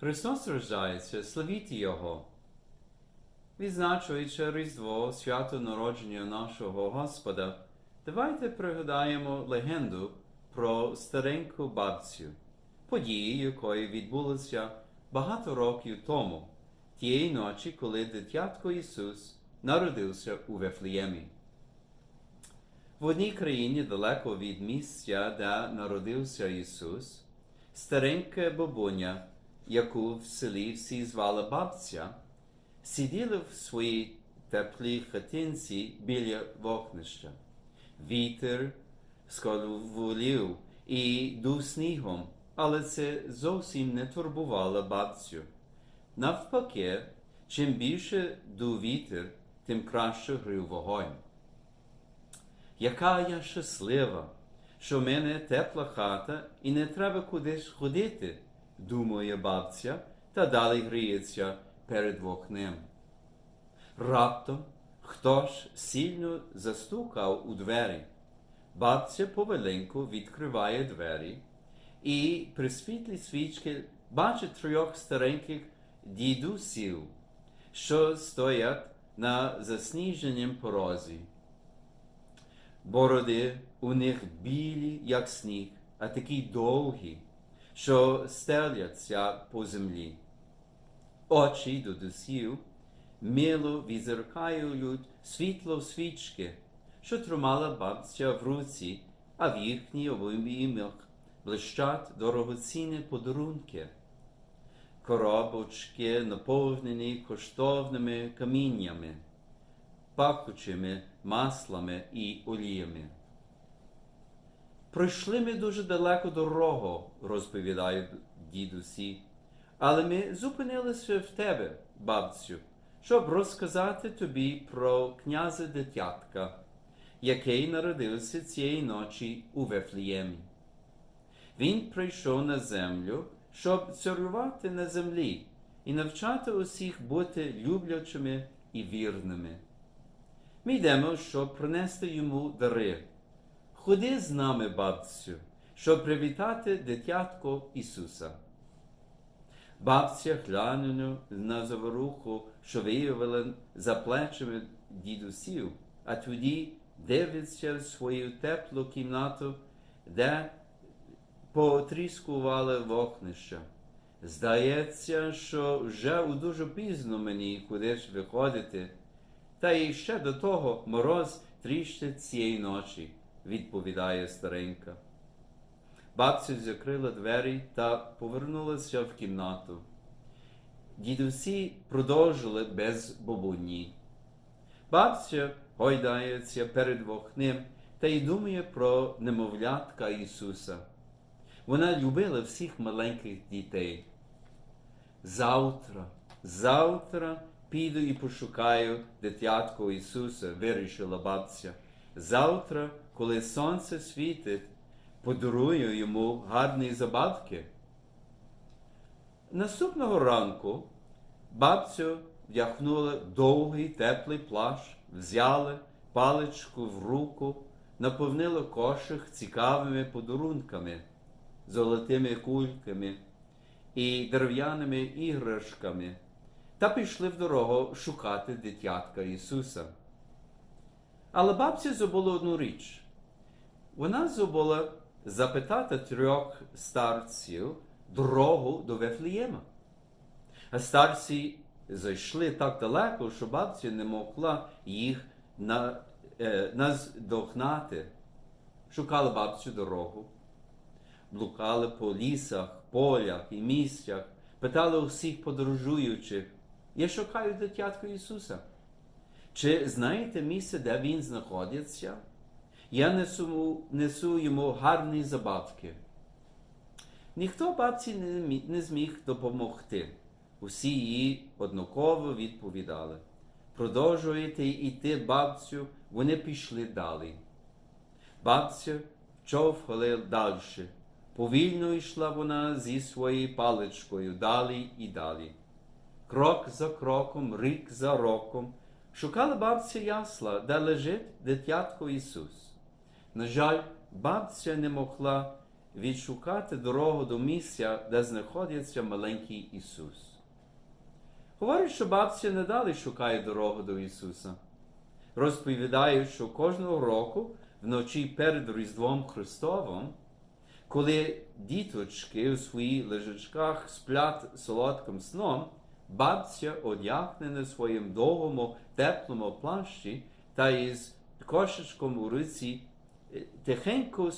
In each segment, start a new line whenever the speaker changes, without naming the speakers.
Христос рождається, славіть Його. Відзначуючи Різдво, свято народження нашого Господа, давайте пригадаємо легенду про стареньку бабцю, події, якої відбулися багато років тому, тієї ночі, коли дитятко Ісус народився у Вифлеємі. В одній країні далеко від місця, де народився Ісус, старенька бабуня, яку в селі всі звали бабця, сиділа в своїй теплій хатинці біля вогнища. Вітер сколюволів і дув снігом, але це зовсім не турбувало бабцю. Навпаки, чим більше дув вітер, тим краще грив вогонь. Яка я щаслива, що в мене тепла хата і не треба кудись ходити, думає бабця, та далі гріється перед вогнем. Раптом хтось сильно застукав у двері. Бабця повеленьку відкриває двері і при світлі свічки бачить трьох стареньких дідусів, що стоять на засніженім порозі. Бороди у них білі, як сніг, а такі довгі, що стеляться по землі. Очі дідусів мило відзеркають світло свічки, що тримала бабця в руці, а в їхній обіймах блищать дорогоцінні подарунки. Коробочки наповнені коштовними каміннями, пахучими маслами і оліями. Пройшли ми дуже далеко дорогу, розповідають дідусі, але ми зупинилися в тебе, бабцю, щоб розказати тобі про князя дитятка, який народився цієї ночі у Вифлеємі. Він прийшов на землю, щоб царювати на землі і навчати усіх бути люблячими і вірними. Ми йдемо, щоб принести йому дари. Ходи з нами, бабцю, щоб привітати дитятко Ісуса. Бабця глянула на заворуху, що виявила за плечами дідусів, а тоді дивиться в свою теплу кімнату, де потріскували вогнища. Здається, що вже у дуже пізно мені кудись виходити, та й ще до того мороз тріщить цієї ночі, відповідає старенька. Бабця закрила двері та повернулася в кімнату. Дідусі продовжили без бабуні. Бабця гойдається перед вогнем та й думає про немовлятка Ісуса. Вона любила всіх маленьких дітей. Завтра, завтра піду і пошукаю дитятко Ісуса, вирішила бабця. Завтра, коли сонце світить, подарую йому гарні забавки. Наступного ранку бабцю вдягнула довгий теплий плащ, взяли паличку в руку, наповнила кошик цікавими подарунками, золотими кульками і дерев'яними іграшками та пішли в дорогу шукати дитятка Ісуса. Але бабця забула одну річ. Вона забула запитати трьох старців дорогу до Вифлеєма. А старці зайшли так далеко, що бабця не могла їх на, е, наздогнати. Шукали бабцю дорогу, блукали по лісах, полях і місцях, питали усіх подорожуючих. Я шукаю дитятку Ісуса. Чи знаєте місце, де Він знаходиться? Я несу, несу йому гарні забавки. Ніхто бабці не, не зміг допомогти. Усі їй однаково відповідали. Продовжуєте йти, бабцю, вони пішли далі. Бабця човхала далі. Повільно йшла вона зі своєю паличкою далі і далі. Крок за кроком, рік за роком, шукала бабця ясла, де лежить дитятко Ісус. На жаль, бабця не могла відшукати дорогу до місця, де знаходиться маленький Ісус. Говорить, що бабця не далі шукає дорогу до Ісуса. Розповідають, що кожного року вночі перед Різдвом Христовим, коли діточки у своїх лежачках сплять солодким сном, бабця одягне на своєму довгому теплому плащі та із кошечком у руці тихенько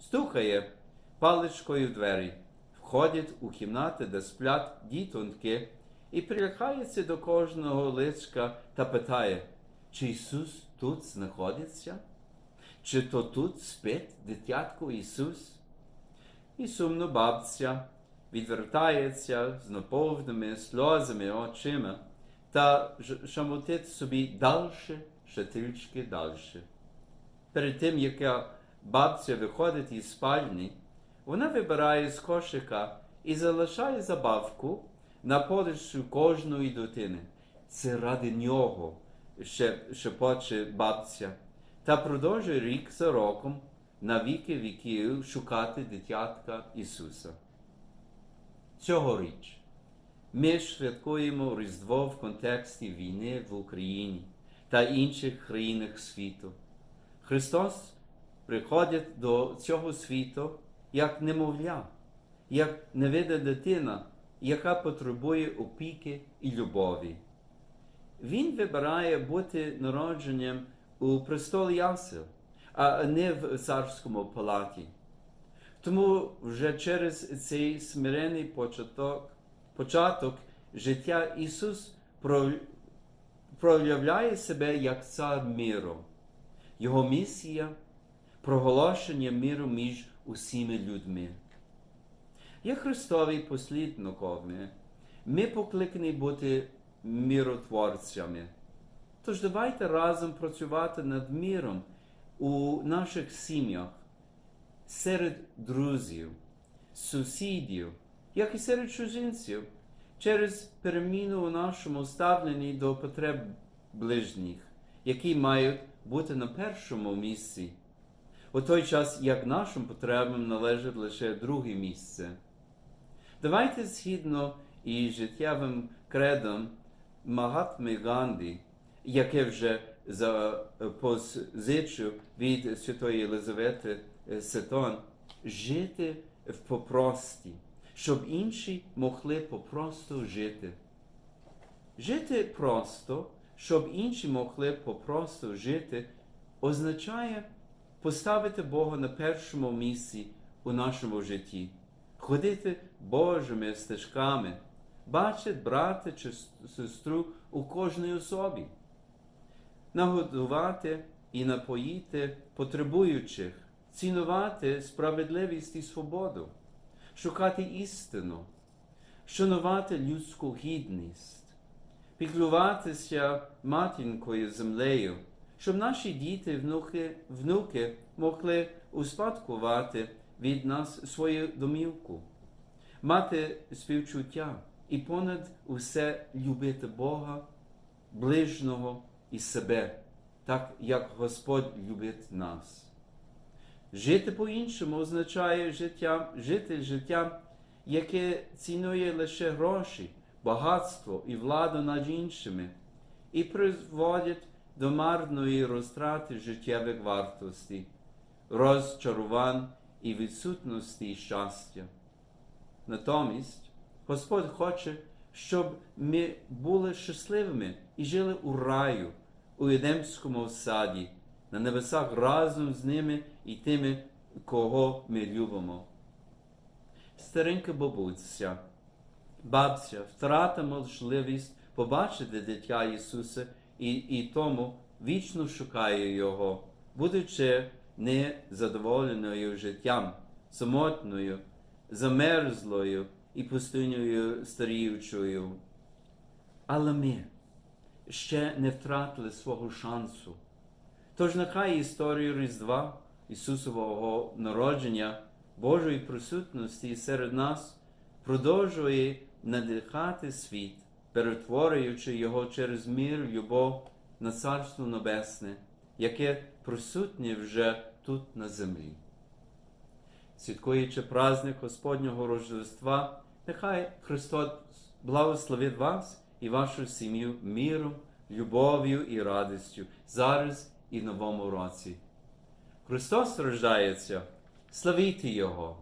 стукає, паличкою в двері, входить у кімнати, де сплять дітоньки, і прилякається до кожного личка та питає, чи Ісус тут знаходиться? Чи то тут спить дитятко Ісус? І сумно бабця відвертається з наповненими сльозами очима та шамотить собі дальше, ще трішки дальше. Перед тим, як бабця виходить із спальні, вона вибирає з кошика і залишає забавку на поличку кожної дитини. Це ради нього, ще шепоче бабця, та продовжує рік за роком на віки віків шукати дитятка Ісуса. Цьогоріч ми святкуємо Різдво в контексті війни в Україні та інших країнах світу. Христос приходить до цього світу як немовля, як невида дитина, яка потребує опіки і любові. Він вибирає бути народженням у престолі ясел, а не в царському палаті. Тому вже через цей смирений початок, початок життя Ісус проявляє себе як цар миру. Його місія проголошення миру між усіма людьми. Як Христові послідникові, ми покликані бути миротворцями. Тож давайте разом працювати над миром у наших сім'ях, серед друзів, сусідів, як і серед чужинців, через переміну у нашому ставленні до потреб ближніх, які мають бути на першому місці, у той час, як нашим потребам належить лише друге місце. Давайте згідно із життєвим кредом Магатми Ганді, яке вже запозичив від святої Єлизавети е, Сетон, жити в попрості, щоб інші могли попросту жити. Жити просто, щоб інші могли попросту жити, означає поставити Бога на першому місці у нашому житті, ходити Божими стежками, бачити брата чи сестру у кожній особі, нагодувати і напоїти потребуючих, цінувати справедливість і свободу, шукати істину, шанувати людську гідність, піклуватися матінкою землею, щоб наші діти, внуки, внуки могли успадкувати від нас свою домівку, мати співчуття і понад усе любити Бога, ближнього і себе, так як Господь любить нас. Жити по-іншому означає життя, жити життям, яке цінує лише гроші, багатство і владу над іншими, і призводять до марної розтрати життєвих вартостей, розчарувань і відсутності щастя. Натомість Господь хоче, щоб ми були щасливими і жили у раю, у Едемському саді, на небесах разом з ними і тими, кого ми любимо. Старенька бабуся, бабця втрата можливість побачити дитя Ісуса і, і тому вічно шукає Його, будучи незадоволеною життям, самотною, замерзлою і пустиною старіючою. Але ми ще не втратили свого шансу. Тож нехай історію Різдва, Ісусового народження, Божої присутності серед нас продовжує надихати світ, перетворюючи його через мир, любов на Царство Небесне, яке присутнє вже тут на землі. святкуючи праздник Господнього Рождества, нехай Христос благословить вас і вашу сім'ю міром, любов'ю і радістю зараз і в новому році. Христос рождається, славіть Його!